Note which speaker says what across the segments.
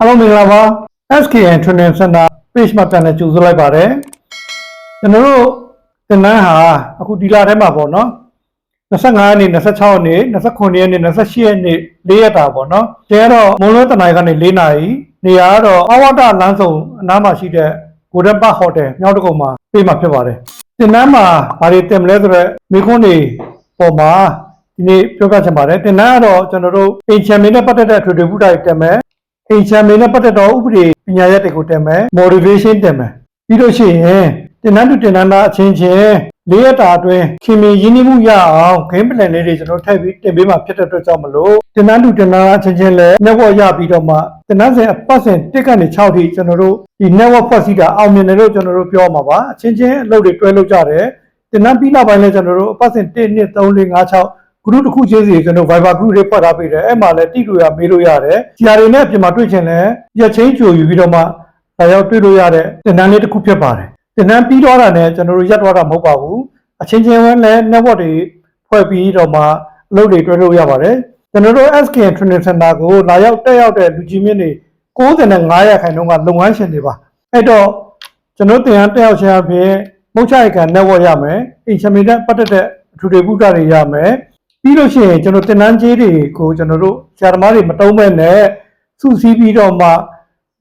Speaker 1: အားလုံးမင်္ဂလာပါ SKN Training Center page မှာပြန်လည်ကြိုဆိုလိုက်ပါတယ်ကျွန်တော်တို့သင်တန်းဟာအခုဒီလထဲမှာပေါ့နော်25ရက်နေ့26ရက်နေ့29ရက်နေ့28ရက်နေ့၄ရက်တာပေါ့နော်ကျဲတော့မွန်လွဲတနိုင်ကနေ4နာရီနေရာကတော့အဝတလမ်းဆောင်အနားမှာရှိတဲ့ Golden Park Hotel မြောက်တကုံမှာပြေးမှာဖြစ်ပါတယ်သင်တန်းမှာဘာတွေတင်မလဲဆိုတော့မိခွန်းတွေပေါ်မှာဒီနေ့ပြောပြချင်ပါတယ်သင်တန်းကတော့ကျွန်တော်တို့အင်ချန်မင်းနဲ့ပတ်သက်တဲ့ထွေထွေဘုဒ္ဓတွေတင်မယ် အိမ်ချမ်းမင်းနဲ့ပတ်သက်တော့ဥပဒေပညာရပ်တွေကိုတင်မယ် motivation တင်မယ်ပြီးလို့ရှိရင်တင်နန်းတူတင်နန်းသားအချင်းချင်းလေးရတာအတွင်းခင်မင်ရင်းနှီးမှုရအောင် game plan လေးတွေကျွန်တော်ထည့်ပြီးတင်ပေးမှာဖြစ်တဲ့အတွက်ကြောင့်မလို့တင်နန်းတူတင်နန်းသားအချင်းချင်းလည်း network ရပြီးတော့မှတင်နန်းစဉ်အပတ်စဉ်တစ်ကနေ6ထိကျွန်တော်တို့ဒီ network ဖွဲ့စည်းတာအောင်မြင်တယ်လို့ကျွန်တော်တို့ပြောမှာပါအချင်းချင်းအလုပ်တွေတွဲလုပ်ကြတယ်တင်နန်းပြီးနောက်ပိုင်းလည်းကျွန်တော်တို့အပတ်စဉ်1 2 3 4 5 6 group တစ်ခုချင်းစီကျွန်တော် Viber group တွေဖွက်ထားပေးတယ်အဲ့မှာလည်းတိတူရမေးလို့ရတယ်။ဂျာတွေနဲ့အပြင်မှာတွေ့ချင်လဲရက်ချင်းကြိုယူပြီးတော့မှဒါရောက်တွေ့လို့ရတဲ့တင်တန်းလေးတစ်ခုဖြစ်ပါတယ်။တင်တန်းပြီးတော့တာနဲ့ကျွန်တော်တို့ရက်တော့တာမဟုတ်ပါဘူး။အချင်းချင်းဝန်းလည်း network တွေဖွဲ့ပြီးတော့မှအလုပ်တွေတွဲလို့ရပါတယ်။ကျွန်တော်တို့ SKN Training Center ကိုလာရောက်တက်ရောက်တဲ့လူကြီးမင်းတွေ95ရာခိုင်နှုန်းကလုပ်ငန်းရှင်တွေပါ။အဲ့တော့ကျွန်တော်တင်ရတက်ရောက်ခြင်းအပြင်မုတ်ချရခံ network ရမယ်။အင်ချမီနဲ့ပတ်သက်တဲ့အထူးတွေဘုဒ္ဓတွေရမယ်။ ပြီးလို့ရှိရင်ကျွန်တော်တင်နန်းကြီးတွေကိုကျွန်တော်တို့ဆရာသမားတွေမတုံးမဲ့နဲ့စုစည်းပြီးတော့မှ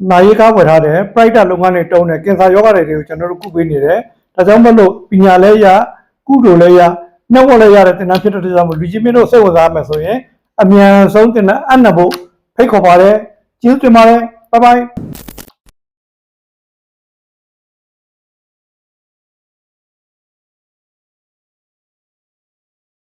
Speaker 1: နာရီကားဝယ်ထားတယ် private လုပ်ငန်းတွေတုံးတယ်ကင်ဆာယောဂတွေကိုကျွန်တော်တို့ကုပေးနေတယ်ဒါကြောင့်မလို့ပညာလဲရကုသိုလ်လဲရနှုတ်ဝက်လဲရတဲ့တင်နန်းဖြစ်တဲ့အတွက်ကြောင့်မို့လူကြီးမင်းတို့စိတ်ဝင်စားမယ်ဆိုရင်အမြန်ဆုံးတင်နန်းအပ်နှံဖို့ဖိတ်ခေါ်ပါတယ်ကျေးဇူးတင်ပါတယ်ဘိုင်ဘိုင်